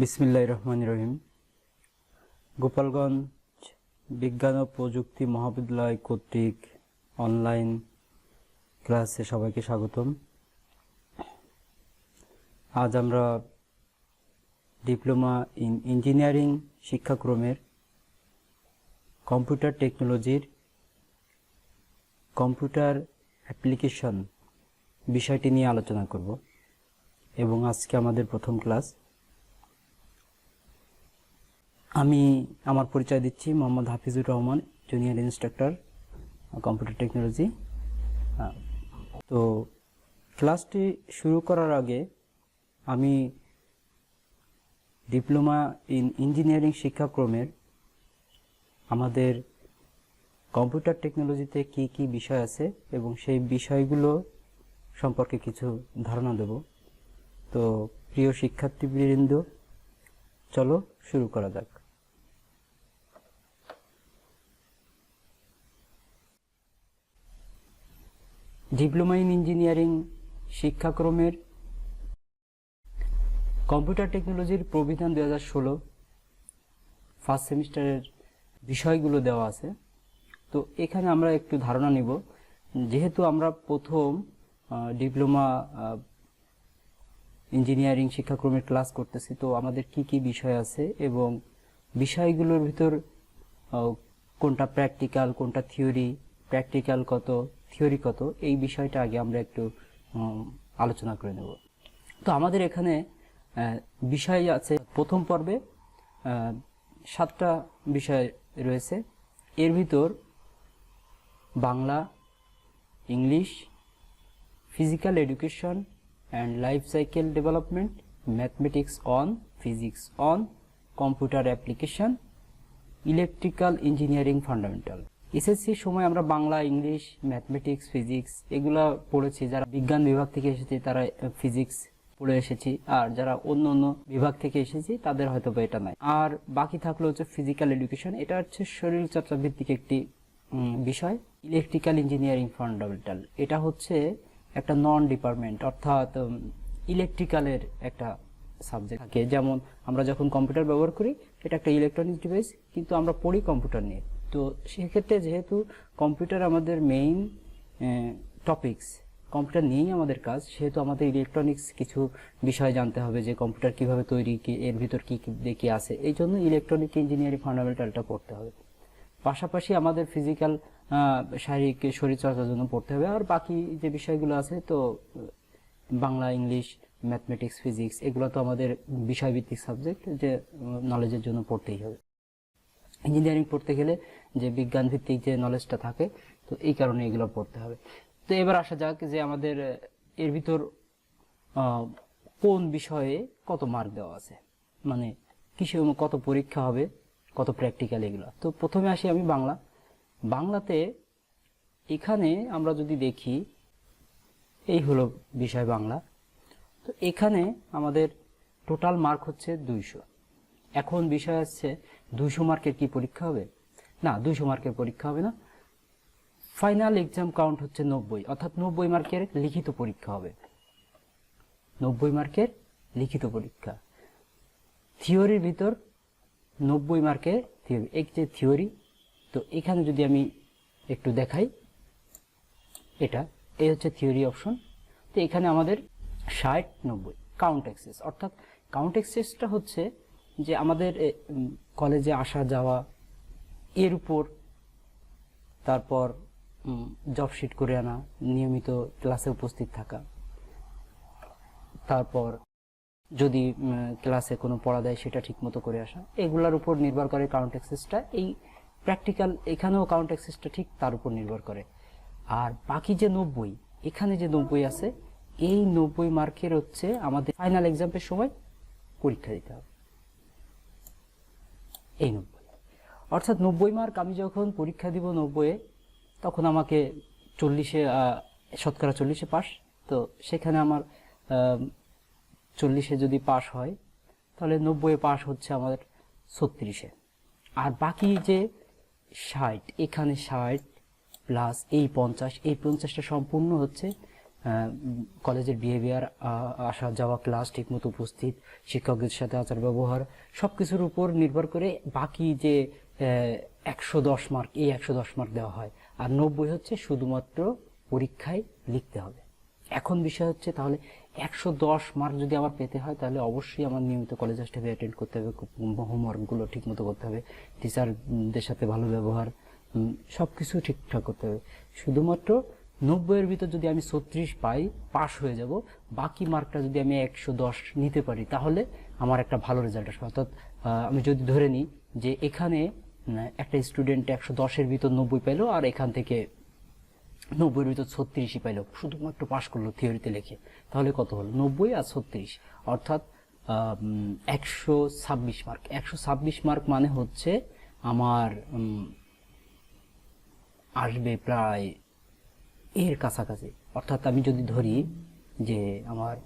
বিসমিল্লাহ রহমান রহিম। গোপালগঞ্জ বিজ্ঞান ও প্রযুক্তি মহাবিদ্যালয় কর্তৃক অনলাইন ক্লাসে সবাইকে স্বাগতম। আজ আমরা ডিপ্লোমা ইন ইঞ্জিনিয়ারিং শিক্ষাক্রমের কম্পিউটার টেকনোলজির কম্পিউটার অ্যাপ্লিকেশন বিষয়টি নিয়ে আলোচনা করব এবং আজকে আমাদের প্রথম ক্লাস। আমি আমার পরিচয় দিচ্ছি Mohammad Hafizur Rahman junior instructor computer technology তো ক্লাসটি শুরু করার আগে আমি ডিপ্লোমা ইন ইঞ্জিনিয়ারিং শিক্ষাক্রমের আমাদের কম্পিউটার টেকনোলজিতে কি কি বিষয় আছে এবং সেই বিষয়গুলো সম্পর্কে কিছু ধারণা দেব। তো প্রিয় শিক্ষার্থীবৃন্দ, চলো শুরু করা যাক। ডিপ্লোমা ইন ইঞ্জিনিয়ারিং শিক্ষাক্রমের। কম্পিউটার টেকনোলজির প্রবিধান দু হাজার ষোলো ফার্স্ট সেমিস্টারের বিষয়গুলো দেওয়া আছে। তো এখানে আমরা একটু ধারণা নিব, যেহেতু আমরা প্রথম ডিপ্লোমা ইঞ্জিনিয়ারিং শিক্ষাক্রমের ক্লাস করতেছি, তো আমাদের কি কি বিষয় আছে এবং বিষয়গুলোর ভিতর কোনটা প্র্যাকটিক্যাল কোনটা থিওরি প্র্যাকটিক্যাল কত থিওরি কত, এই বিষয়টা আগে আমরা একটু আলোচনা করে নেব। তো আমাদের এখানে বিষয় আছে প্রথম পর্বে সাতটা বিষয় রয়েছে। এর ভিতর Bangla, English physical education and life cycle development mathematics on physics on computer application electrical engineering fundamental SSC সময় আমরা বাংলা, ইংলিশ, ম্যাথমেটিক্স, ফিজিক্স এগুলা পড়েছি। যারা বিজ্ঞান বিভাগ থেকে এসেছে, তারা ফিজিক্স পড়ে এসেছি। আর যারা অন্য অন্য বিভাগ থেকে এসেছি, তাদের হয়তো বা এটা নাই। আর বাকি থাকল হচ্ছে ফিজিক্যাল এডুকেশন এটা হচ্ছে শরীর চর্চা ভিত্তিক একটি বিষয়। ইলেকট্রিক্যাল ইঞ্জিনিয়ারিং ফান্ডামেন্টাল এটা হচ্ছে একটা নন ডিপার্টমেন্ট অর্থাৎ ইলেকট্রিক্যালের একটা সাবজেক্ট থাকে। যেমন আমরা যখন কম্পিউটার ব্যবহার করি, এটা একটা ইলেকট্রনিক্স ডিভাইস কিন্তু আমরা পড়ি কম্পিউটার নিয়ে। তো সেক্ষেত্রে যেহেতু কম্পিউটার আমাদের মেইন টপিকস কম্পিউটার নিয়েই আমাদের কাজ, সেহেতু আমাদের ইলেকট্রনিক্স কিছু বিষয় জানতে হবে যে কম্পিউটার কীভাবে তৈরি, কি, এর ভিতর কি কি দেখি আছে। এই জন্য ইলেকট্রনিক ইঞ্জিনিয়ারিং ফান্ডামেন্টালটা পড়তে হবে। পাশাপাশি আমাদের ফিজিক্যাল শারীরিক শরীরচর্চার জন্য পড়তে হবে। আর বাকি যে বিষয়গুলো আছে তো, বাংলা, ইংলিশ ম্যাথমেটিক্স ফিজিক্স এগুলো তো আমাদের বিষয়ভিত্তিক সাবজেক্ট যে নলেজের জন্য পড়তেই হবে। ইঞ্জিনিয়ারিং পড়তে গেলে যে বিজ্ঞান ভিত্তিক যে নলেজটা থাকে, তো এই কারণে এগুলো পড়তে হবে। তো এবার আসা যাক যে আমাদের এর ভিতর কোন বিষয়ে কত মার্ক দেওয়া আছে? মানে কিসে কত পরীক্ষা হবে, কত প্র্যাকটিক্যাল এগুলো? তো প্রথমে আসি আমি বাংলা। বাংলাতে এখানে আমরা যদি দেখি, এই হলো বিষয় বাংলা। তো এখানে আমাদের টোটাল মার্ক হচ্ছে দুইশো। এখন বিষয় আসছে, দুইশো মার্কের কি পরীক্ষা হবে? না, দুইশো মার্কের পরীক্ষা হবে না। ফাইনাল এক্সাম কাউন্ট হচ্ছে নব্বই, অর্থাৎ নব্বই মার্কের লিখিত পরীক্ষা হবে। নব্বই মার্কের লিখিত পরীক্ষা। থিওরির ভিতর নব্বই মার্কের থিওরি এক যে থিওরি তো এখানে যদি আমি একটু দেখাই, এটা, এই হচ্ছে থিওরি অপশন তো এখানে আমাদের ষাট, নব্বই কাউন্ট অ্যাক্সেস অর্থাৎ কাউন্ট অ্যাক্সেসটা হচ্ছে যে আমাদের কলেজে আসা যাওয়া এর উপর তারপর জব শিট করে আনা, নিয়মিত ক্লাসে উপস্থিত থাকা। তারপর যদি ক্লাসে কোনো পড়া দেয়, সেটা ঠিকমতো করে আসা। এগুলোর উপর নির্ভর করে কাউন্ট অ্যাক্সেসটা এই প্র্যাকটিক্যাল এখানেও কাউন্ট অ্যাক্সেসটা ঠিক তার উপর নির্ভর করে। আর বাকি যে নব্বই, এখানে যে নব্বই আছে, এই নব্বই মার্কের হচ্ছে আমাদের ফাইনাল এক্সামের সময় পরীক্ষা দিতে হবে। এই নব্বই। অর্থাৎ নব্বই মার্ক আমি যখন পরীক্ষা দিব নব্বইয়ে, তখন আমাকে চল্লিশে শতকরা চল্লিশে পাস তো সেখানে আমার চল্লিশে যদি পাস হয়, তাহলে নব্বইয়ে পাস হচ্ছে আমাদের ছত্রিশে। আর বাকি যে ষাট, এখানে ষাট প্লাস এই পঞ্চাশ, এই পঞ্চাশটা সম্পূর্ণ হচ্ছে কলেজের বিহেভিয়ার আসা যাওয়া ক্লাস ঠিকমতো উপস্থিত, শিক্ষকদের সাথে আচার ব্যবহার সব কিছুর উপর নির্ভর করে বাকি যে একশো দশ মার্ক এই একশো দশ মার্ক দেওয়া হয়। আর নব্বই হচ্ছে শুধুমাত্র পরীক্ষায় লিখতে হবে। এখন বিষয় হচ্ছে তাহলে একশো দশ মার্ক যদি আমার পেতে হয়, তাহলে অবশ্যই আমার নিয়মিত কলেজ স্টাফে অ্যাটেন্ড করতে হবে। হোমওয়ার্কগুলো ঠিক মতো করতে হবে। টিচারদের সাথে ভালো ব্যবহার সব কিছু ঠিকঠাক করতে হবে। শুধুমাত্র নব্বইয়ের ভিতর যদি আমি ছত্রিশ পাই পাস হয়ে যাব, বাকি মার্কটা যদি আমি একশো দশ নিতে পারি, তাহলে আমার একটা ভালো রেজাল্ট আসবে। অর্থাৎ আমি যদি ধরে নিই যে এখানে একটা স্টুডেন্ট একশো দশের ভিতর নব্বই পেল আর এখান থেকে নব্বইয়ের ভিতর ছত্রিশই পাইলো। শুধুমাত্র পাশ করল থিওরিতে লিখে। তাহলে কত হলো? নব্বই আর ছত্রিশ। অর্থাৎ একশো ছাব্বিশ মার্ক একশো ছাব্বিশ মার্ক মানে হচ্ছে আমার আসবে প্রায় এর কাছাকাছি। অর্থাৎ আমি যদি ধরি যে আমার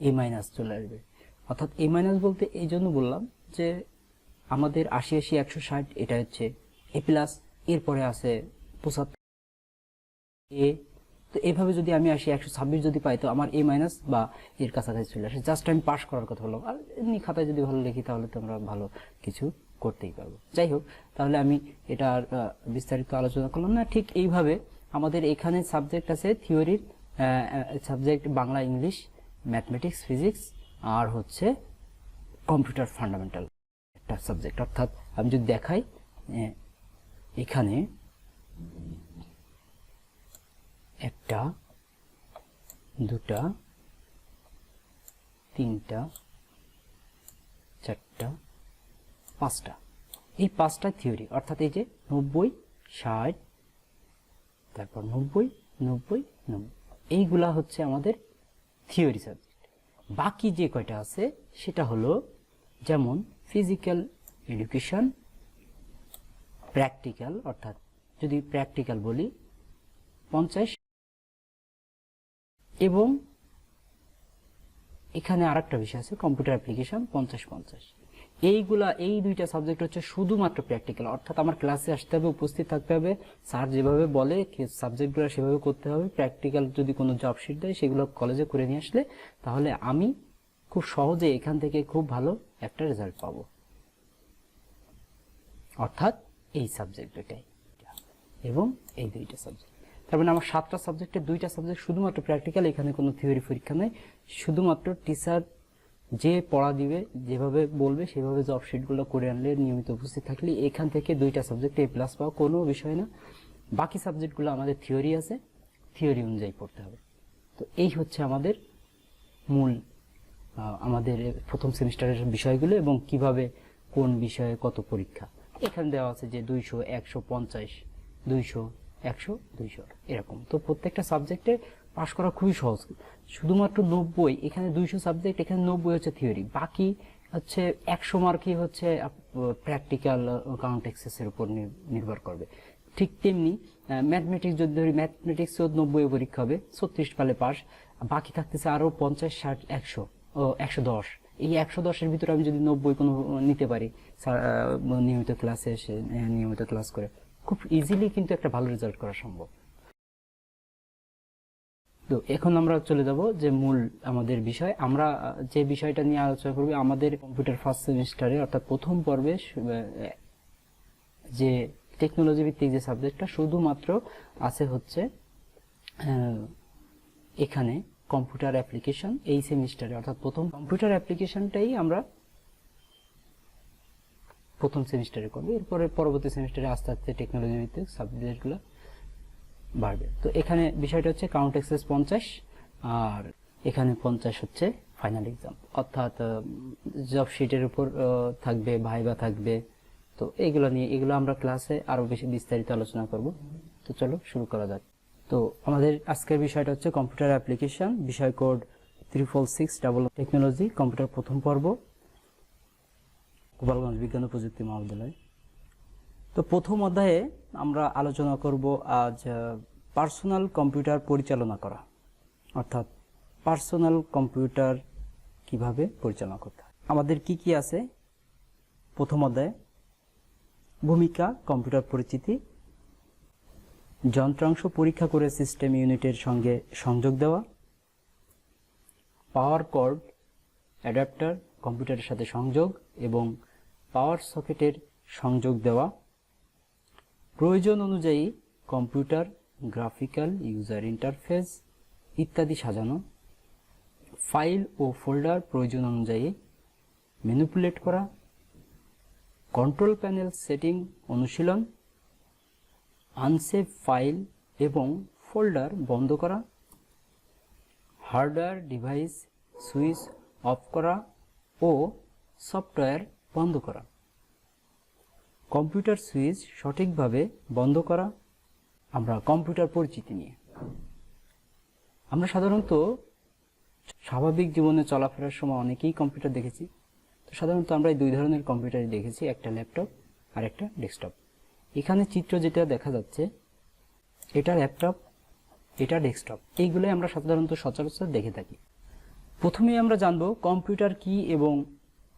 এ মাইনাস চলে আসবে। অর্থাৎ এ মাইনাস বলতে এই জন্য বললাম যে আমাদের আশি আশি একশো ষাট এটা হচ্ছে এ প্লাস এরপরে আছে পঁচাত্তর এ তো এভাবে যদি আমি আসি একশো ছাব্বিশ যদি পাই, তো আমার এ মাইনাস বা এর কাছাকাছি চলে আসে। জাস্ট আমি পাস করার কথা হলো আর এমনি খাতায় যদি ভালো লিখি, তাহলে তো আমরা ভালো কিছু করতেই পারব। যাই হোক, তাহলে আমি এটা আর বিস্তারিত আলোচনা করলাম। না, ঠিক এইভাবে আমাদের এখানে সাবজেক্ট আছে থিওরির subject Bangla, English mathematics physics আর হচ্ছে কম্পিউটার ফান্ডামেন্টাল একটা সাবজেক্ট। অর্থাৎ আমি যদি দেখাই এখানে একটা, দুটা, তিনটা, চারটা, পাঁচটা। এই পাঁচটা থিওরি অর্থাৎ এই যে নব্বই, ষাট, তারপর নব্বই নব্বই নব্বই, এইগুলা হচ্ছে আমাদের থিওরি সাবজেক্ট বাকি যে কয়টা আছে, সেটা হলো যেমন ফিজিক্যাল এডুকেশন প্র্যাকটিক্যাল অর্থাৎ যদি প্র্যাকটিক্যাল বলি, পঞ্চাশ এবং এখানে আর একটা বিষয় আছে কম্পিউটার অ্যাপ্লিকেশন পঞ্চাশ পঞ্চাশ। এইগুলা, এই দুইটা সাবজেক্ট হচ্ছে শুধুমাত্র প্র্যাকটিক্যাল অর্থাৎ আমার ক্লাসে আসতে হবে, উপস্থিত থাকতে হবে। স্যার যেভাবে বলে সাবজেক্টগুলো সেভাবে করতে হবে। প্র্যাকটিক্যাল যদি কোনো জব শিট দেয়, সেগুলো কলেজে করে নিয়ে আসলে, তাহলে আমি খুব সহজে এখান থেকে খুব ভালো একটা রেজাল্ট পাবো। অর্থাৎ এই সাবজেক্ট দুটাই এবং এই দুইটা সাবজেক্ট তার মানে আমার সাতটা সাবজেক্টের দুইটা সাবজেক্ট শুধুমাত্র প্র্যাকটিক্যাল এখানে কোনো থিওরি পরীক্ষা নেই। শুধুমাত্র টিচার যে পড়া দিবে, যেভাবে বলবে, সেভাবে জব শিটগুলো করে আনলে নিয়মিত উপস্থিত থাকলে এখান থেকে দুইটা সাবজেক্ট এ প্লাস পাওয়া কোনো বিষয় না। বাকি সাবজেক্টগুলো আমাদের থিওরি আছে থিওরি অনুযায়ী পড়তে হবে। তো এই হচ্ছে আমাদের মূল আমাদের প্রথম সেমিস্টারের বিষয়গুলো এবং কীভাবে কোন বিষয়ে কত পরীক্ষা। এখানে দেওয়া আছে যে দুইশো একশো পঞ্চাশ, দুইশো একশো দুইশো, এরকম। তো প্রত্যেকটা সাবজেক্টে পাশ করা খুবই সহজ। শুধুমাত্র নব্বই, এখানে দুইশো সাবজেক্ট এখানে নব্বই হচ্ছে থিওরি বাকি হচ্ছে একশো মার্কই হচ্ছে প্র্যাকটিক্যাল কাউন্ট এক্সেসের উপর নির্ভর করবে। ঠিক তেমনি ম্যাথমেটিক্স যদি ধরি ম্যাথমেটিক্সও নব্বই পরীক্ষা হবে, ছত্রিশ পালে পাস বাকি থাকতেছে আরও পঞ্চাশ, ষাট, একশো, ও, একশো দশ। এই একশো দশের ভিতরে আমি যদি নব্বই কোনো, নিতে পারি নিয়মিত ক্লাসে এসে, নিয়মিত ক্লাস করে, খুব ইজিলি কিন্তু একটা ভালো রেজাল্ট করা সম্ভব। তো এখন আমরা চলে যাব যে মূল আমাদের বিষয়। আমরা যে বিষয়টা নিয়ে আলোচনা করব, আমাদের কম্পিউটার ফার্স্ট সেমিস্টারে অর্থাৎ প্রথম পর্বে যে টেকনোলজি ভিত্তিক যে সাবজেক্টটা শুধুমাত্র আছে হচ্ছে এখানে কম্পিউটার অ্যাপ্লিকেশন এই সেমিস্টারে অর্থাৎ প্রথম কম্পিউটার অ্যাপ্লিকেশনটাই আমরা প্রথম সেমিস্টারে করব। এরপরে পরবর্তী সেমিস্টারে আস্তে আস্তে টেকনোলজি ভিত্তিক সাবজেক্টগুলো বাড়বে। তো এখানে বিষয়টা হচ্ছে কাউন্ট এক্সেস পঞ্চাশ, আর এখানে পঞ্চাশ হচ্ছে ফাইনাল এক্সাম অর্থাৎ জব শিটের উপর থাকবে, ভাইবা থাকবে। তো এগুলো নিয়ে, এগুলো আমরা ক্লাসে আরও বেশি বিস্তারিত আলোচনা করব। তো চলো শুরু করা যাক। তো আমাদের আজকের বিষয়টা হচ্ছে কম্পিউটার অ্যাপ্লিকেশন বিষয় code three four six double technology computer প্রথম পর্ব, গোপালগঞ্জ বিজ্ঞান ও প্রযুক্তি মহাবিদ্যালয়। তো প্রথম অধ্যায়ে আমরা আলোচনা করব আজ পার্সোনাল কম্পিউটার পরিচালনা করা। অর্থাৎ পার্সোনাল কম্পিউটার কীভাবে পরিচালনা করতে হয়। আমাদের কি কি আছে? প্রথম অধ্যায়ে, ভূমিকা কম্পিউটার পরিচিতি, যন্ত্রাংশ পরীক্ষা করে সিস্টেম ইউনিটের সঙ্গে সংযোগ দেওয়া পাওয়ার কর্ড অ্যাডাপ্টার কম্পিউটারের সাথে সংযোগ এবং পাওয়ার সকেটের সংযোগ দেওয়া। প্রয়োজন অনুযায়ী কম্পিউটার, গ্রাফিক্যাল, ইউজার ইন্টারফেস ইত্যাদি সাজানো। ফাইল ও ফোল্ডার প্রয়োজন অনুযায়ী ম্যানিপুলেট করা। কন্ট্রোল প্যানেল সেটিং অনুশীলন। আনসেভ ফাইল এবং ফোল্ডার বন্ধ করা। হার্ডওয়্যার ডিভাইস সুইচ অফ করা ও সফটওয়্যার বন্ধ করা। কম্পিউটার সুইচ সঠিকভাবে বন্ধ করা, আমরা কম্পিউটার পরিচিতি নিয়ে। আমরা সাধারণত স্বাভাবিক জীবনে চলাফেরার সময় অনেকেই কম্পিউটার দেখেছি। তো সাধারণত আমরা এই দুই ধরনের কম্পিউটারই দেখেছি, একটা ল্যাপটপ আর একটা ডেস্কটপ। এখানে চিত্র যেটা দেখা যাচ্ছে, এটা ল্যাপটপ, এটা ডেস্কটপ। এইগুলোই আমরা সাধারণত সচরাচর দেখে থাকি। প্রথমেই আমরা জানব কম্পিউটার কি এবং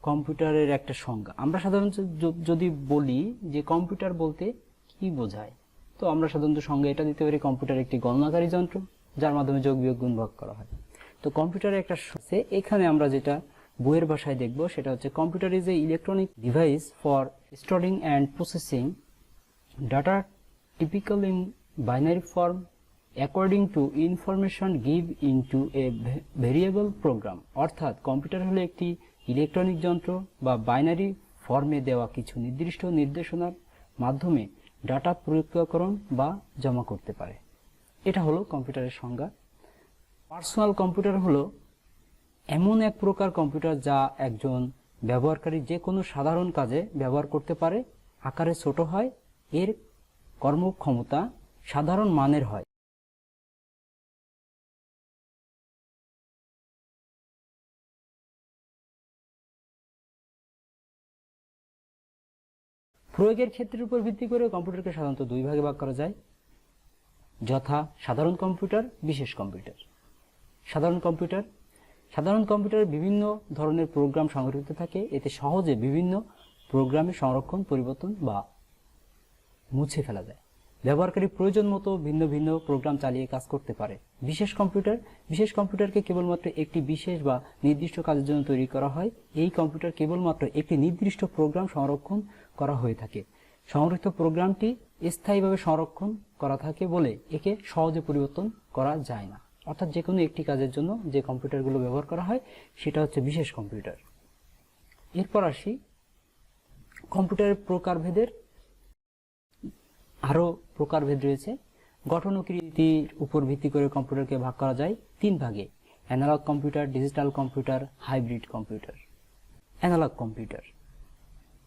কম্পিউটারের একটা সংজ্ঞা। আমরা সাধারণত যদি বলি যে কম্পিউটার বলতে কি বোঝায়, তো আমরা সাধারণত সংজ্ঞা এটা দিতে পারি, কম্পিউটার একটি গণনাকারী যন্ত্র, যার মাধ্যমে যোগ, বিয়োগ, গুণ ভাগ করা হয়। তো কম্পিউটারে একটা এখানে আমরা যেটা বইয়ের ভাষায় দেখব, সেটা হচ্ছে computer is a electronic device for storing and processing data typical in binary form according to information give in to a variable program. অর্থাৎ কম্পিউটার হলো একটি ইলেকট্রনিক যন্ত্র বা বাইনারি ফর্মে দেওয়া কিছু নির্দিষ্ট নির্দেশনার মাধ্যমে ডাটা প্রক্রিয়াকরণ বা জমা করতে পারে। এটা হলো কম্পিউটারের সংজ্ঞা। পার্সোনাল কম্পিউটার হলো এমন এক প্রকার কম্পিউটার যা একজন ব্যবহারকারী যে কোনো সাধারণ কাজে ব্যবহার করতে পারে, আকারে ছোট হয়, এর কর্মক্ষমতা সাধারণ মানের হয়। প্রয়োগের ক্ষেত্রের উপর ভিত্তি করে কম্পিউটারকে সাধারণত দুই ভাগে ভাগ করা যায়। যথা সাধারণ কম্পিউটার, বিশেষ কম্পিউটার। সাধারণ কম্পিউটার, সাধারণ কম্পিউটারে বিভিন্ন ধরনের প্রোগ্রাম সংগঠিত থাকে। এতে সহজে বিভিন্ন প্রোগ্রামের সংরক্ষণ, পরিবর্তন বা মুছে ফেলা যায়। ব্যবহারকারী প্রয়োজন মতো ভিন্ন ভিন্ন প্রোগ্রাম চালিয়ে কাজ করতে পারে। বিশেষ কম্পিউটার, বিশেষ কম্পিউটারকে কেবলমাত্র একটি বিশেষ বা নির্দিষ্ট কাজের জন্য তৈরি করা হয়। এই কম্পিউটার কেবলমাত্র একটি নির্দিষ্ট প্রোগ্রাম সংরক্ষণ করা হয়ে থাকে। সংরক্ষিত প্রোগ্রামটি স্থায়ীভাবে সংরক্ষণ করা থাকে বলে একে সহজে পরিবর্তন করা যায় না। অর্থাৎ যে কোনো একটি কাজের জন্য যে কম্পিউটারগুলো ব্যবহার করা হয়, সেটা হচ্ছে বিশেষ কম্পিউটার। এরপর আসি কম্পিউটারের প্রকারভেদের। আরও প্রকারভেদ রয়েছে। গঠন কৃতির উপর ভিত্তি করে কম্পিউটারকে ভাগ করা যায় তিন ভাগে। Analogue computer, digital computer, hybrid computer. Analogue computer.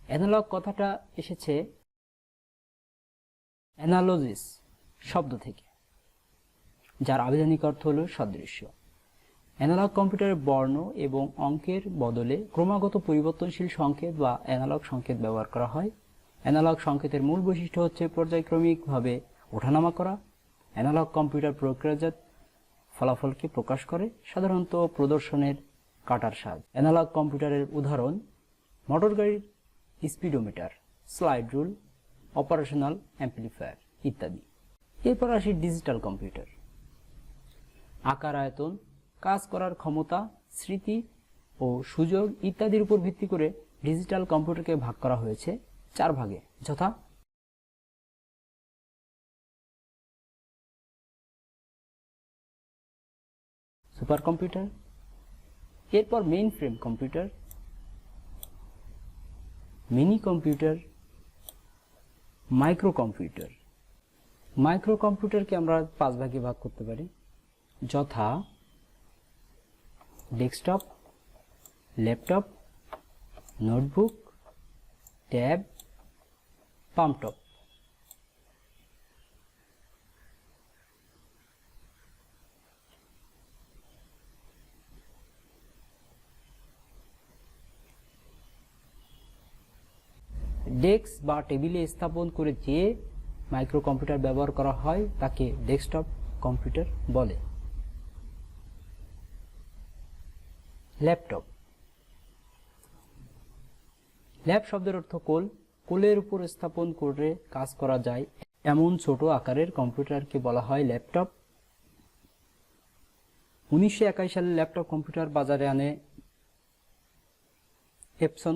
Analogue কথাটা এসেছে অ্যানালজিস শব্দ থেকে, যার আবিধানিক অর্থ হল সদৃশ্য। অ্যানালগ কম্পিউটারের বর্ণ এবং অঙ্কের বদলে ক্রমাগত পরিবর্তনশীল সংকেত বা অ্যানালগ সংকেত ব্যবহার করা হয়। অ্যানালগ সংকেতের মূল বৈশিষ্ট্য হচ্ছে পর্যায়ক্রমিকভাবে ওঠানামা করা। অ্যানালগ কম্পিউটার প্রক্রিয়াজাত ফলাফলকে প্রকাশ করে, সাধারণত প্রদর্শনের কাটার সাজ। অ্যানালগ কম্পিউটারের উদাহরণ, মোটর গাড়ির speedometer, slide rule, operational amplifier ইত্যাদি। এরপর আসি ডিজিটাল কম্পিউটার। আকার আয়তন, কাজ করার ক্ষমতা, স্মৃতি ও সুযোগ ইত্যাদির উপর ভিত্তি করে ডিজিটাল কম্পিউটারকে ভাগ করা হয়েছে চার ভাগে। যথা সুপার কম্পিউটার এরপর main frame computer mini computer micro computer micro কম্পিউটারকে আমরা পাঁচ ভাগে ভাগ করতে পারি। যথা desktop, laptop, notebook, tab, palmtop. Desk বা টেবিলে স্থাপন করে যে মাইক্রো কম্পিউটার ব্যবহার করা হয়, তাকে ডেস্কটপ কম্পিউটার বলে। ল্যাপটপ ল্যাব শব্দের অর্থ কোল। কোলের উপর স্থাপন করে কাজ করা যায়। এমন ছোট আকারের কম্পিউটারকে বলা হয় ল্যাপটপ উনিশশো একাশি সালে ল্যাপটপ কম্পিউটার বাজারে আনে। এপসন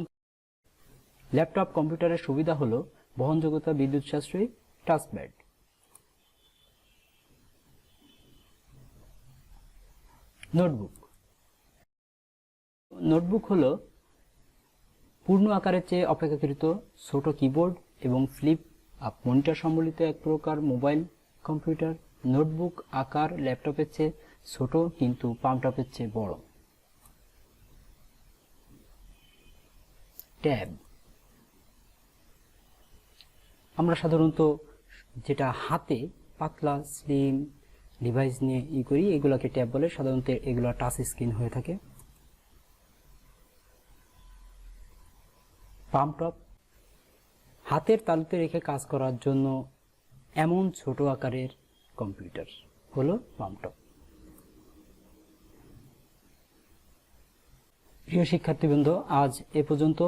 ল্যাপটপ কম্পিউটারের সুবিধা হলো বহনযোগ্যতা বিদ্যুৎ সাশ্রয়ী টাচপ্যাড নোটবুক। নোটবুক হলো পূর্ণ আকারের চেয়ে অপেক্ষাকৃত ছোট কিবোর্ড এবং ফ্লিপ আপ মনিটর সম্বলিত এক প্রকার মোবাইল, কম্পিউটার, নোটবুক আকার ল্যাপটপের চেয়ে ছোট কিন্তু পামটপের চেয়ে বড়। ট্যাব। আমরা সাধারণত যেটা হাতে, পাতলা স্লিম ডিভাইস নিয়ে ই করি, এগুলোকে ট্যাব বলে। সাধারণত এগুলো টাচ স্ক্রিন হয়ে থাকে। পাম্পটপ হাতের তালুতে রেখে কাজ করার জন্য এমন ছোট আকারের কম্পিউটার হলো পাম্পটপ প্রিয় শিক্ষার্থীবৃন্দ, আজ এ পর্যন্ত।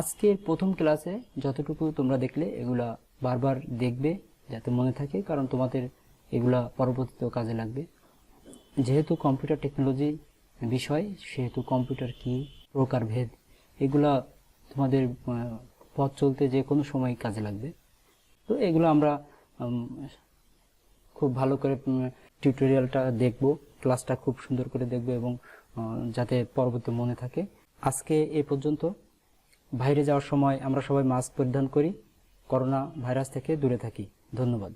আজকের প্রথম ক্লাসে যতটুকু তোমরা দেখলে, এগুলা বারবার দেখবে যাতে মনে থাকে, কারণ তোমাদের এগুলা পরবর্তীতেও কাজে লাগবে। যেহেতু কম্পিউটার টেকনোলজি বিষয়, সেহেতু কম্পিউটার কি, প্রকারভেদ, এগুলা তোমাদের পথ চলতে যে কোনো সময় কাজে লাগবে। তো এগুলো আমরা খুব ভালো করে টিউটোরিয়ালটা দেখব ক্লাসটা খুব সুন্দর করে দেখব এবং যাতে পরবর্তী মনে থাকে। আজকে এ পর্যন্ত। বাইরে যাওয়ার সময় আমরা সবাই মাস্ক পরিধান করি করোনা ভাইরাস থেকে দূরে থাকি। ধন্যবাদ।